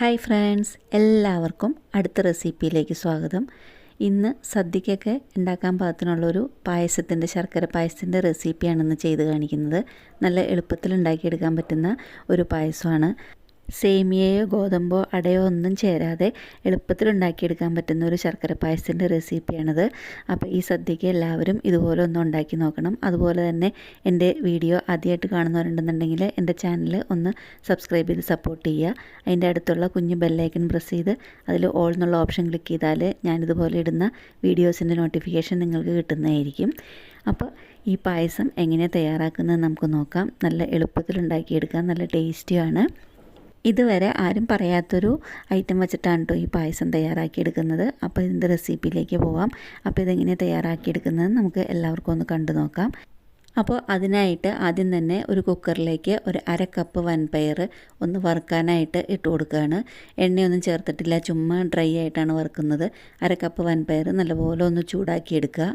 Hi friends എല്ലാവർക്കും അടുത്ത റെസിപ്പിയിലേക്ക് സ്വാഗതം. ഇന്ന് സദ്യക്കൊക്കെ ഉണ്ടാക്കാൻ പാകത്തിനുള്ളൊരു പായസത്തിന്റെ ശർക്കര പായസത്തിന്റെ റെസിപ്പിയാണ് ഇന്ന് ചെയ്ത് കാണിക്കുന്നത്. നല്ല എളുപ്പത്തിൽ ഉണ്ടാക്കിയെടുക്കാൻ പറ്റുന്ന ഒരു പായസമാണ്. സേമിയയോ ഗോതമ്പോ അടയോ ഒന്നും ചേരാതെ എളുപ്പത്തിൽ ഉണ്ടാക്കിയെടുക്കാൻ പറ്റുന്ന ഒരു ശർക്കര പായസത്തിന്റെ റെസിപ്പിയാണിത്. അപ്പോൾ ഈ സദ്യക്ക് എല്ലാവരും ഇതുപോലെ ഒന്ന് ഉണ്ടാക്കി നോക്കണം. അതുപോലെ തന്നെ എന്റെ വീഡിയോ ആദ്യമായിട്ട് കാണുന്നവരുണ്ടെന്നുണ്ടെങ്കിൽ എന്റെ ചാനൽ ഒന്ന് സബ്സ്ക്രൈബ് ചെയ്ത് സപ്പോർട്ട് ചെയ്യുക. അതിന്റെ അടുത്തുള്ള കുഞ്ഞ് ബെല്ലൈക്കൺ പ്രസ് ചെയ്ത് അതിൽ ഓൾ എന്നുള്ള ഓപ്ഷൻ ക്ലിക്ക് ചെയ്താൽ ഞാനിതുപോലെ ഇടുന്ന വീഡിയോസിന്റെ നോട്ടിഫിക്കേഷൻ നിങ്ങൾക്ക് കിട്ടുന്നതായിരിക്കും. അപ്പോൾ ഈ പായസം എങ്ങനെയാണ് തയ്യാറാക്കുന്നത് നമുക്ക് നോക്കാം. നല്ല എളുപ്പത്തിൽ ഉണ്ടാക്കിയെടുക്കാം. നല്ല ടേസ്റ്റിയാണ്. ഇതുവരെ ആരും പറയാത്തൊരു ഐറ്റം വെച്ചിട്ടാണ് കേട്ടോ ഈ പായസം തയ്യാറാക്കിയെടുക്കുന്നത്. അപ്പോൾ ഇതിന്റെ റെസിപ്പിയിലേക്ക് പോവാം. അപ്പോൾ ഇതെങ്ങനെ തയ്യാറാക്കിയെടുക്കുന്നത് നമുക്ക് എല്ലാവർക്കും ഒന്ന് കണ്ടു നോക്കാം. അപ്പോൾ അതിനായിട്ട് ആദ്യം തന്നെ ഒരു കുക്കറിലേക്ക് ഒരു അര കപ്പ് വൻപയർ ഒന്ന് വറുക്കാനായിട്ട് ഇട്ട് കൊടുക്കുകയാണ് എണ്ണയൊന്നും ചേർത്തിട്ടില്ല. ചുമ്മാ ഡ്രൈ ആയിട്ടാണ് വറുക്കുന്നത്. അര കപ്പ് വൻപയർ നല്ലപോലെ ഒന്ന് ചൂടാക്കിയെടുക്കുക.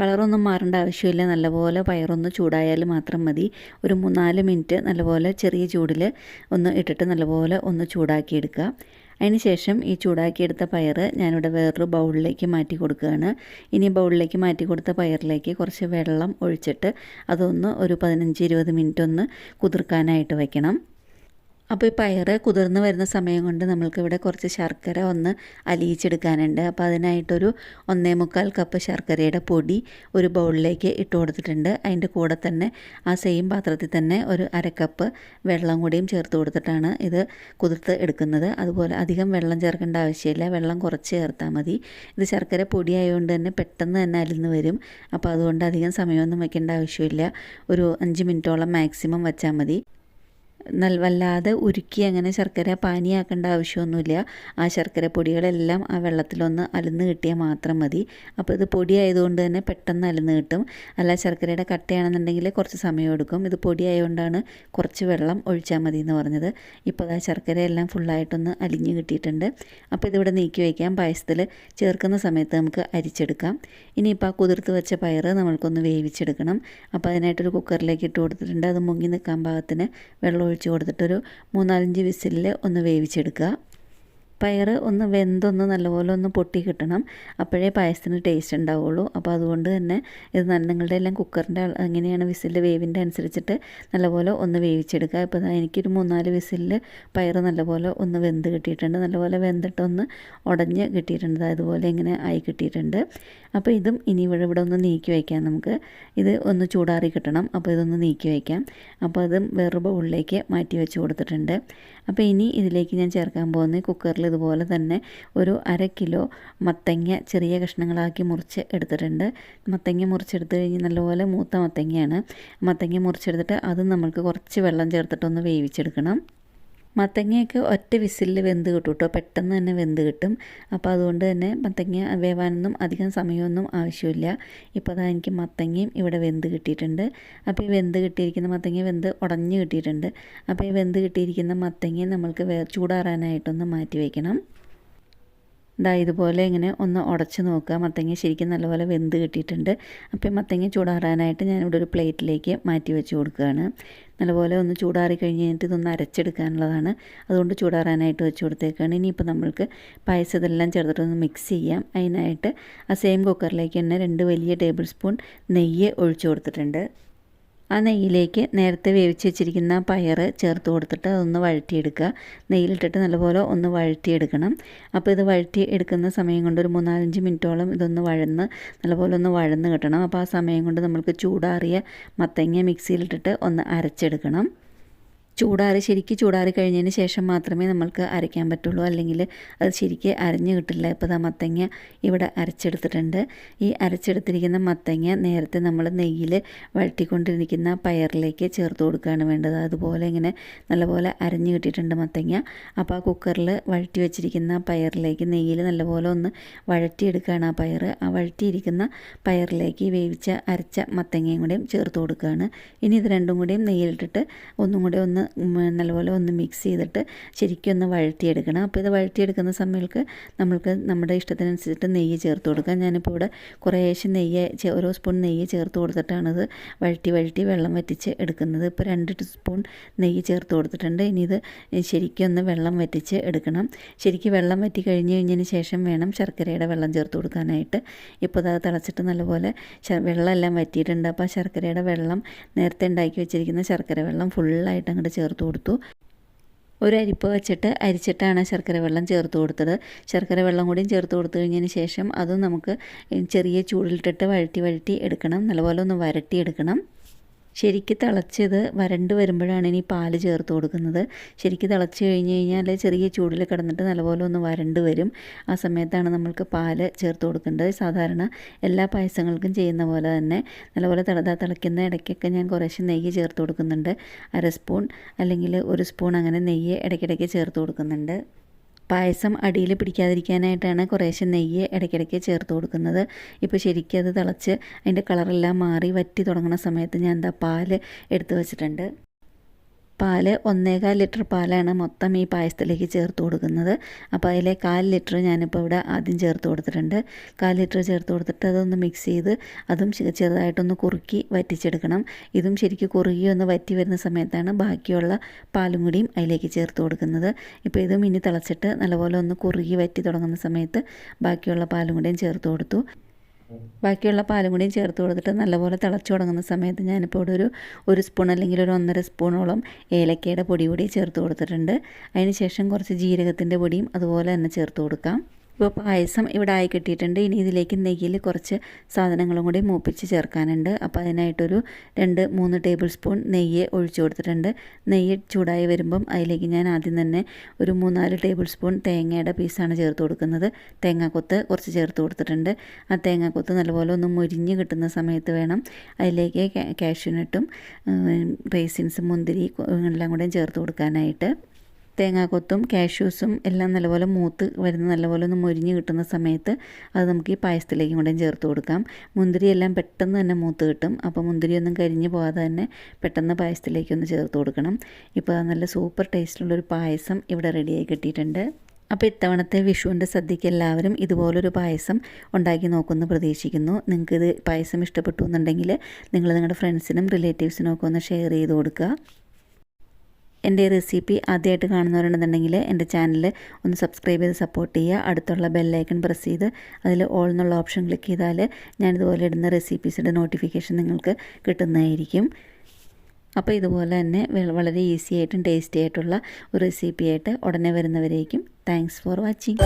കളറൊന്നും മാറേണ്ട ആവശ്യമില്ല. നല്ലപോലെ പയറൊന്ന് ചൂടായാൽ മാത്രം മതി. ഒരു മൂന്നാൽ മിനിറ്റ് നല്ലപോലെ ചെറിയ ചൂടിൽ ഒന്ന് ഇട്ടിട്ട് നല്ലപോലെ ഒന്ന് ചൂടാക്കിയെടുക്കുക. അതിന് ശേഷം ഈ ചൂടാക്കിയെടുത്ത പയർ ഞാനിവിടെ വേറൊരു ബൗളിലേക്ക് മാറ്റി കൊടുക്കുകയാണ്. ഇനി ബൗളിലേക്ക് മാറ്റി കൊടുത്ത പയറിലേക്ക് കുറച്ച് വെള്ളം ഒഴിച്ചിട്ട് അതൊന്ന് ഒരു പതിനഞ്ച് ഇരുപത് മിനിറ്റ് ഒന്ന് കുതിർക്കാനായിട്ട് വയ്ക്കണം അപ്പോൾ ഈ പയർ കുതിർന്ന് വരുന്ന സമയം കൊണ്ട് നമ്മൾക്കിവിടെ കുറച്ച് ശർക്കര ഒന്ന് അലിയിച്ചെടുക്കാനുണ്ട്. അപ്പോൾ അതിനായിട്ടൊരു ഒന്നേ മുക്കാൽ കപ്പ് ശർക്കരയുടെ പൊടി ഒരു ബൗളിലേക്ക് ഇട്ട് കൊടുത്തിട്ടുണ്ട്. അതിന്റെ കൂടെ തന്നെ ആ സെയിം പാത്രത്തിൽ തന്നെ ഒരു അരക്കപ്പ് കപ്പ് വെള്ളം കൂടിയും ചേർത്ത് കൊടുത്തിട്ടാണ് ഇത് കുതിർത്ത് എടുക്കുന്നത്. അതുപോലെ അധികം വെള്ളം ചേർക്കേണ്ട ആവശ്യമില്ല. വെള്ളം കുറച്ച് ചേർത്താൽ മതി. ഇത് ശർക്കര പൊടി ആയതുകൊണ്ട് തന്നെ പെട്ടെന്ന് തന്നെ അലിന്ന് വരും. അപ്പോൾ അതുകൊണ്ട് അധികം സമയമൊന്നും വെക്കേണ്ട ആവശ്യമില്ല. ഒരു അഞ്ച് മിനിറ്റോളം മാക്സിമം വെച്ചാൽ മതി. വല്ലാതെ ഉരുക്കി അങ്ങനെ ശർക്കര പാനിയാക്കേണ്ട ആവശ്യമൊന്നുമില്ല. ആ ശർക്കര പൊടികളെല്ലാം ആ വെള്ളത്തിലൊന്ന് അലന്ന് കിട്ടിയാൽ മാത്രം മതി. അപ്പോൾ ഇത് പൊടി ആയതുകൊണ്ട് തന്നെ പെട്ടെന്ന് അലന്ന് കിട്ടും. അല്ല ശർക്കരയുടെ കട്ടയാണെന്നുണ്ടെങ്കിൽ കുറച്ച് സമയം എടുക്കും. ഇത് പൊടി ആയതുകൊണ്ടാണ് കുറച്ച് വെള്ളം ഒഴിച്ചാൽ മതി എന്ന് പറഞ്ഞത്. ഇപ്പോൾ ആ ശർക്കര എല്ലാം ഫുള്ളായിട്ടൊന്ന് അലിഞ്ഞ് കിട്ടിയിട്ടുണ്ട്. അപ്പോൾ ഇതിവിടെ നീക്കി വയ്ക്കാം. പായസത്തിൽ ചേർക്കുന്ന സമയത്ത് നമുക്ക് അരിച്ചെടുക്കാം. ഇനിയിപ്പോൾ ആ കുതിർത്ത് വെച്ച പയർ നമ്മൾക്കൊന്ന് വേവിച്ചെടുക്കണം. അപ്പോൾ അതിനായിട്ടൊരു കുക്കറിലേക്ക് ഇട്ട് കൊടുത്തിട്ടുണ്ട്. അത് മുങ്ങി നിൽക്കാൻ പാകത്തിന് വെള്ളം ഒഴിച്ച് കൊടുത്തിട്ടൊരു മൂന്നാലഞ്ച് വിസിലിൽ ഒന്ന് വേവിച്ചെടുക്കുക. പയർ ഒന്ന് വെന്തൊന്ന് നല്ലപോലെ ഒന്ന് പൊട്ടി കിട്ടണം. അപ്പോഴേ പായസത്തിന് ടേസ്റ്റ് ഉണ്ടാവുള്ളൂ. അപ്പോൾ അതുകൊണ്ട് തന്നെ ഇത് നിങ്ങളുടെ എല്ലാം കുക്കറിന്റെ എങ്ങനെയാണ് വിസിൽ വേവിന്റെ അനുസരിച്ചിട്ട് നല്ലപോലെ ഒന്ന് വേവിച്ചെടുക്കുക. ഇപ്പോൾ എനിക്കൊരു മൂന്നാൽ വിസിലിൽ പയർ നല്ലപോലെ ഒന്ന് വെന്ത് കിട്ടിയിട്ടുണ്ട്. നല്ലപോലെ വെന്തിട്ടൊന്ന് ഉടഞ്ഞ് കിട്ടിയിട്ടുണ്ട്. അതുപോലെ ഇങ്ങനെ ആയി കിട്ടിയിട്ടുണ്ട്. അപ്പോൾ ഇതും ഇനി ഇവിടെ ഇവിടെ ഒന്ന് നീക്കി വയ്ക്കാം നമുക്ക്. ഇത് ഒന്ന് ചൂടാറി കിട്ടണം. അപ്പോൾ ഇതൊന്ന് നീക്കി വയ്ക്കാം. അപ്പോൾ അതും വേറൊരു ബൗളിലേക്ക് മാറ്റി വെച്ച് കൊടുത്തിട്ടുണ്ട്. അപ്പോൾ ഇനി ഇതിലേക്ക് ഞാൻ ചേർക്കാൻ പോകുന്നത് കുക്കറിൽ ഇതുപോലെ തന്നെ ഒരു അര കിലോ മത്തങ്ങ ചെറിയ കഷ്ണങ്ങളാക്കി മുറിച്ച് എടുത്തിട്ടുണ്ട്. മത്തങ്ങ മുറിച്ചെടുത്ത് കഴിഞ്ഞ് നല്ലപോലെ മൂത്ത മത്തങ്ങയാണ്. മത്തങ്ങ മുറിച്ചെടുത്തിട്ട് അത് നമ്മൾക്ക് കുറച്ച് വെള്ളം ചേർത്തിട്ടൊന്ന് വേവിച്ചെടുക്കണം. മത്തങ്ങയൊക്കെ ഒറ്റ വിസിലിൽ വെന്ത് കിട്ടും കേട്ടോ പെട്ടെന്ന് തന്നെ വെന്ത് കിട്ടും. അപ്പോൾ അതുകൊണ്ട് തന്നെ മത്തങ്ങ വേവാനൊന്നും അധികം സമയമൊന്നും ആവശ്യമില്ല. ഇപ്പോൾ അതാ എനിക്ക് മത്തങ്ങയും ഇവിടെ വെന്ത് കിട്ടിയിട്ടുണ്ട്. അപ്പോൾ ഈ വെന്ത് കിട്ടിയിരിക്കുന്ന മത്തങ്ങ വെന്ത് ഉടഞ്ഞ് കിട്ടിയിട്ടുണ്ട്. അപ്പോൾ ഈ വെന്ത് കിട്ടിയിരിക്കുന്ന മത്തങ്ങയും നമ്മൾക്ക് ചൂടാറാനായിട്ടൊന്ന് മാറ്റി വയ്ക്കണം ഇതാ ഇതുപോലെ ഇങ്ങനെ ഒന്ന് ഉടച്ച് നോക്കുക. മത്തങ്ങ ശരിക്കും നല്ലപോലെ വെന്ത് കിട്ടിയിട്ടുണ്ട്. അപ്പോൾ മത്തങ്ങ ചൂടാറാനായിട്ട് ഞാനിവിടെ ഒരു പ്ലേറ്റിലേക്ക് മാറ്റി വെച്ച് കൊടുക്കുകയാണ്. നല്ലപോലെ ഒന്ന് ചൂടാറി കഴിഞ്ഞ് കഴിഞ്ഞിട്ട് ഇതൊന്ന് അരച്ചെടുക്കാനുള്ളതാണ്. അതുകൊണ്ട് ചൂടാറാനായിട്ട് വെച്ച് കൊടുത്തേക്കാണ്. ഇനിയിപ്പോൾ നമ്മൾക്ക് പായസം ഇതെല്ലാം ചേർത്തിട്ടൊന്ന് മിക്സ് ചെയ്യാം. അതിനായിട്ട് ആ സെയിം കുക്കറിലേക്ക് തന്നെ രണ്ട് വലിയ ടേബിൾ സ്പൂൺ നെയ്യ് ഒഴിച്ചു കൊടുത്തിട്ടുണ്ട്. ആ നെയ്യിലേക്ക് നേരത്തെ വേവിച്ച് വെച്ചിരിക്കുന്ന പയർ ചേർത്ത് കൊടുത്തിട്ട് അതൊന്ന് വഴറ്റിയെടുക്കുക. നെയ്യിലിട്ടിട്ട് നല്ലപോലെ ഒന്ന് വഴറ്റിയെടുക്കണം. അപ്പോൾ ഇത് വഴറ്റി എടുക്കുന്ന സമയം കൊണ്ട് ഒരു മൂന്നാലഞ്ച് മിനിറ്റോളം ഇതൊന്ന് വഴന്ന് നല്ലപോലെ ഒന്ന് വഴന്ന് കിട്ടണം. അപ്പോൾ ആ സമയം കൊണ്ട് നമ്മൾക്ക് ചൂടാറിയ മത്തങ്ങ മിക്സിയിലിട്ടിട്ട് ഒന്ന് അരച്ചെടുക്കണം. ചൂടാറി ശരിക്ക് ചൂടാറി കഴിഞ്ഞതിന് ശേഷം മാത്രമേ നമ്മൾക്ക് അരയ്ക്കാൻ പറ്റുള്ളൂ. അല്ലെങ്കിൽ അത് ശരിക്ക് അരഞ്ഞു കിട്ടില്ല. ഇപ്പോൾ ദാ മത്തങ്ങ ഇവിടെ അരച്ചെടുത്തിട്ടുണ്ട്. ഈ അരച്ചെടുത്തിരിക്കുന്ന മത്തങ്ങ നേരത്തെ നമ്മൾ നെയ്യിൽ വഴറ്റിക്കൊണ്ടിരിക്കുന്ന പയറിലേക്ക് ചേർത്ത് കൊടുക്കുകയാണ് വേണ്ടത്. അതുപോലെ ഇങ്ങനെ നല്ലപോലെ അരഞ്ഞു കിട്ടിയിട്ടുണ്ട് മത്തങ്ങ. അപ്പോൾ ആ കുക്കറിൽ വഴറ്റി വെച്ചിരിക്കുന്ന പയറിലേക്ക് നെയ്യിൽ നല്ലപോലെ ഒന്ന് വഴറ്റിയെടുക്കുകയാണ് ആ പയർ ആ വഴറ്റിയിരിക്കുന്ന പയറിലേക്ക് വേവിച്ച അരച്ച മത്തങ്ങയും കൂടെയും ചേർത്ത് കൊടുക്കുകയാണ്. ഇനി ഇത് രണ്ടും കൂടിയും നെയ്യിലിട്ടിട്ട് ഒന്നും കൂടി ഒന്ന് നല്ലപോലെ ഒന്ന് മിക്സ് ചെയ്തിട്ട് ശരിക്കും ഒന്ന് വഴറ്റിയെടുക്കണം. അപ്പോൾ ഇത് വഴറ്റിയെടുക്കുന്ന സമയത്ത് നമ്മൾക്ക് നമ്മുടെ ഇഷ്ടത്തിനനുസരിച്ചിട്ട് നെയ്യ് ചേർത്ത് കൊടുക്കാം. ഞാനിപ്പോൾ ഇവിടെ കുറേശ്ശെ നെയ്യ് ഓരോ സ്പൂൺ നെയ്യ് ചേർത്ത് കൊടുത്തിട്ടാണിത് വഴറ്റി വഴറ്റി വെള്ളം വറ്റിച്ച് എടുക്കുന്നത്. ഇപ്പോൾ രണ്ട് സ്പൂൺ നെയ്യ് ചേർത്ത് കൊടുത്തിട്ടുണ്ട്. ഇനി ഇത് ശരിക്കും ഒന്ന് വെള്ളം വറ്റിച്ച് എടുക്കണം. ശരിക്കും വെള്ളം വറ്റി കഴിഞ്ഞ് കഴിഞ്ഞതിന് ശേഷം വേണം ശർക്കരയുടെ വെള്ളം ചേർത്ത് കൊടുക്കാനായിട്ട്. ഇപ്പോൾ അത് തിളച്ചിട്ട് നല്ലപോലെ വെള്ളം വെള്ളമെല്ലാം വറ്റിയിട്ടുണ്ട്. അപ്പോൾ ശർക്കരയുടെ വെള്ളം നേരത്തെ ഉണ്ടാക്കി വെച്ചിരിക്കുന്ന ശർക്കര വെള്ളം ഫുള്ളായിട്ട് അങ്ങോട്ട് ചേർത്ത് കൊടുത്തു. ഒരു അരിപ്പ് വെച്ചിട്ട് അരിച്ചിട്ടാണ് ശർക്കര വെള്ളം ചേർത്ത് കൊടുത്തത്. ശർക്കര വെള്ളം കൂടിയും ചേർത്ത് കൊടുത്തു കഴിഞ്ഞതിന് ശേഷം അതും നമുക്ക് ചെറിയ ചൂടിലിട്ടിട്ട് വഴറ്റി വഴറ്റി എടുക്കണം. നല്ലപോലെ ഒന്ന് വരട്ടി എടുക്കണം ശരിക്ക് തിളച്ചത് വരണ്ട് വരുമ്പോഴാണ് ഇനി പാൽ ചേർത്ത് കൊടുക്കുന്നത്. ശരിക്ക് തിളച്ച് കഴിഞ്ഞ് കഴിഞ്ഞാൽ ചെറിയ ചൂടിൽ കിടന്നിട്ട് നല്ലപോലെ ഒന്ന് വരണ്ട് വരും. ആ സമയത്താണ് നമ്മൾക്ക് പാൽ ചേർത്ത് കൊടുക്കേണ്ടത്. സാധാരണ എല്ലാ പായസങ്ങൾക്കും ചെയ്യുന്ന പോലെ തന്നെ നല്ലപോലെ തിളതാ തിളയ്ക്കുന്ന ഇടയ്ക്കൊക്കെ ഞാൻ കുറേശ്ശെ നെയ്യ് ചേർത്ത് കൊടുക്കുന്നുണ്ട്. അര സ്പൂൺ അല്ലെങ്കിൽ ഒരു സ്പൂൺ അങ്ങനെ നെയ്യ് ഇടയ്ക്കിടയ്ക്ക് ചേർത്ത് കൊടുക്കുന്നുണ്ട്. പായസം അടിയിൽ പിടിക്കാതിരിക്കാനായിട്ടാണ് കുറേശ്ശെ നെയ്യ് ഇടയ്ക്കിടയ്ക്ക് ചേർത്ത് കൊടുക്കുന്നത്. ഇപ്പോൾ ശരിക്കും അത് തിളച്ച് അതിന്റെ കളറെല്ലാം മാറി വറ്റി തുടങ്ങുന്ന സമയത്ത് ഞാൻ എന്താ പാൽ എടുത്തു വെച്ചിട്ടുണ്ട്. പാൽ ഒന്നേകാൽ ലിറ്റർ പാലാണ് മൊത്തം ഈ പായസത്തിലേക്ക് ചേർത്ത് കൊടുക്കുന്നത്. അപ്പോൾ അതിലെ കാൽ ലിറ്റർ ഞാനിപ്പോൾ ഇവിടെ ആദ്യം ചേർത്ത് കൊടുത്തിട്ടുണ്ട്. കാൽ ലിറ്റർ ചേർത്ത് കൊടുത്തിട്ട് അതൊന്ന് മിക്സ് ചെയ്ത് അതും ചെറുതായിട്ടൊന്ന് കുറുക്കി വറ്റിച്ചെടുക്കണം. ഇതും ശരിക്കും കുറുകി ഒന്ന് വറ്റി വരുന്ന സമയത്താണ് ബാക്കിയുള്ള പാലും കൂടിയും അതിലേക്ക് ചേർത്ത് കൊടുക്കുന്നത്. ഇപ്പോൾ ഇതും ഇനി തിളച്ചിട്ട് നല്ലപോലെ ഒന്ന് കുറുകി വറ്റി തുടങ്ങുന്ന സമയത്ത് ബാക്കിയുള്ള പാലും കൂടിയും ചേർത്ത് കൊടുത്തു. ബാക്കിയുള്ള പാലും കൂടിയും ചേർത്ത് കൊടുത്തിട്ട് നല്ലപോലെ തിളച്ച് തുടങ്ങുന്ന സമയത്ത് ഞാനിപ്പോൾ ഇവിടെ ഒരു ഒരു സ്പൂൺ അല്ലെങ്കിൽ ഒരു ഒന്നര സ്പൂണോളം ഏലക്കയുടെ പൊടി കൂടി ചേർത്ത് കൊടുത്തിട്ടുണ്ട്. അതിന് ശേഷം കുറച്ച് ജീരകത്തിന്റെ പൊടിയും അതുപോലെ തന്നെ ചേർത്ത് കൊടുക്കാം. ഇപ്പോൾ പായസം ഇവിടെ ആയി കിട്ടിയിട്ടുണ്ട്. ഇനി ഇതിലേക്ക് നെയ്യിൽ കുറച്ച് സാധനങ്ങളും കൂടി മൂപ്പിച്ച് ചേർക്കാനുണ്ട്. അപ്പോൾ അതിനായിട്ടൊരു രണ്ട് മൂന്ന് ടേബിൾ സ്പൂൺ നെയ്യ് ഒഴിച്ചു കൊടുത്തിട്ടുണ്ട്. നെയ്യ് ചൂടായി വരുമ്പം അതിലേക്ക് ഞാൻ ആദ്യം തന്നെ ഒരു മൂന്നാൽ ടേബിൾ സ്പൂൺ തേങ്ങയുടെ പീസാണ് ചേർത്ത് കൊടുക്കുന്നത്. തേങ്ങാക്കൊത്ത് കുറച്ച് ചേർത്ത് കൊടുത്തിട്ടുണ്ട്. ആ തേങ്ങാക്കൊത്ത് നല്ലപോലെ ഒന്ന് മുരിഞ്ഞ് കിട്ടുന്ന സമയത്ത് വേണം അതിലേക്ക് കാഷ്യൂനട്ടും റേസിൻസും മുന്തിരി എല്ലാം കൂടെയും ചേർത്ത് കൊടുക്കാനായിട്ട്. തേങ്ങാക്കൊത്തും കാഷ്യൂസും എല്ലാം നല്ലപോലെ മൂത്ത് വരുന്ന നല്ലപോലെ ഒന്ന് മൊരിഞ്ഞ് കിട്ടുന്ന സമയത്ത് അത് നമുക്ക് ഈ പായസത്തിലേക്കും കൂടെ ചേർത്ത് കൊടുക്കാം. മുന്തിരി എല്ലാം പെട്ടെന്ന് തന്നെ മൂത്ത് കിട്ടും. അപ്പോൾ മുന്തിരിയൊന്നും കരിഞ്ഞ് പോകാതെ തന്നെ പെട്ടെന്ന് പായസത്തിലേക്കൊന്ന് ചേർത്ത് കൊടുക്കണം. ഇപ്പോൾ നല്ല സൂപ്പർ ടേസ്റ്റുള്ളൊരു പായസം ഇവിടെ റെഡിയായി കിട്ടിയിട്ടുണ്ട്. അപ്പോൾ ഇത്തവണത്തെ വിഷുവിന്റെ സദ്യക്ക് എല്ലാവരും ഇതുപോലൊരു പായസം ഉണ്ടാക്കി നോക്കുമെന്ന് പ്രതീക്ഷിക്കുന്നു. നിങ്ങൾക്കിത് പായസം ഇഷ്ടപ്പെട്ടു എന്നുണ്ടെങ്കിൽ നിങ്ങൾ നിങ്ങളുടെ ഫ്രണ്ട്സിനും റിലേറ്റീവ്സിനും ഒക്കെ ഒന്ന് ഷെയർ ചെയ്ത് കൊടുക്കുക. എന്റെ റെസിപ്പി ആദ്യമായിട്ട് കാണുന്നവരുണ്ടെന്നുണ്ടെങ്കിൽ എന്റെ ചാനൽ ഒന്ന് സബ്സ്ക്രൈബ് ചെയ്ത് സപ്പോർട്ട് ചെയ്യുക. അടുത്തുള്ള ബെല്ലൈക്കൺ പ്രസ് ചെയ്ത് അതിൽ ഓൾ എന്നുള്ള ഓപ്ഷൻ ക്ലിക്ക് ചെയ്താൽ ഞാൻ ഇതുപോലെ ഇടുന്ന റെസിപ്പീസിന്റെ നോട്ടിഫിക്കേഷൻ നിങ്ങൾക്ക് കിട്ടുന്നതായിരിക്കും. അപ്പോൾ ഇതുപോലെ തന്നെ വളരെ ഈസി ആയിട്ടും ടേസ്റ്റി ആയിട്ടുള്ള ഒരു റെസിപ്പി ആയിട്ട് ഉടനെ വരുന്നവരേക്കും. Thanks for watching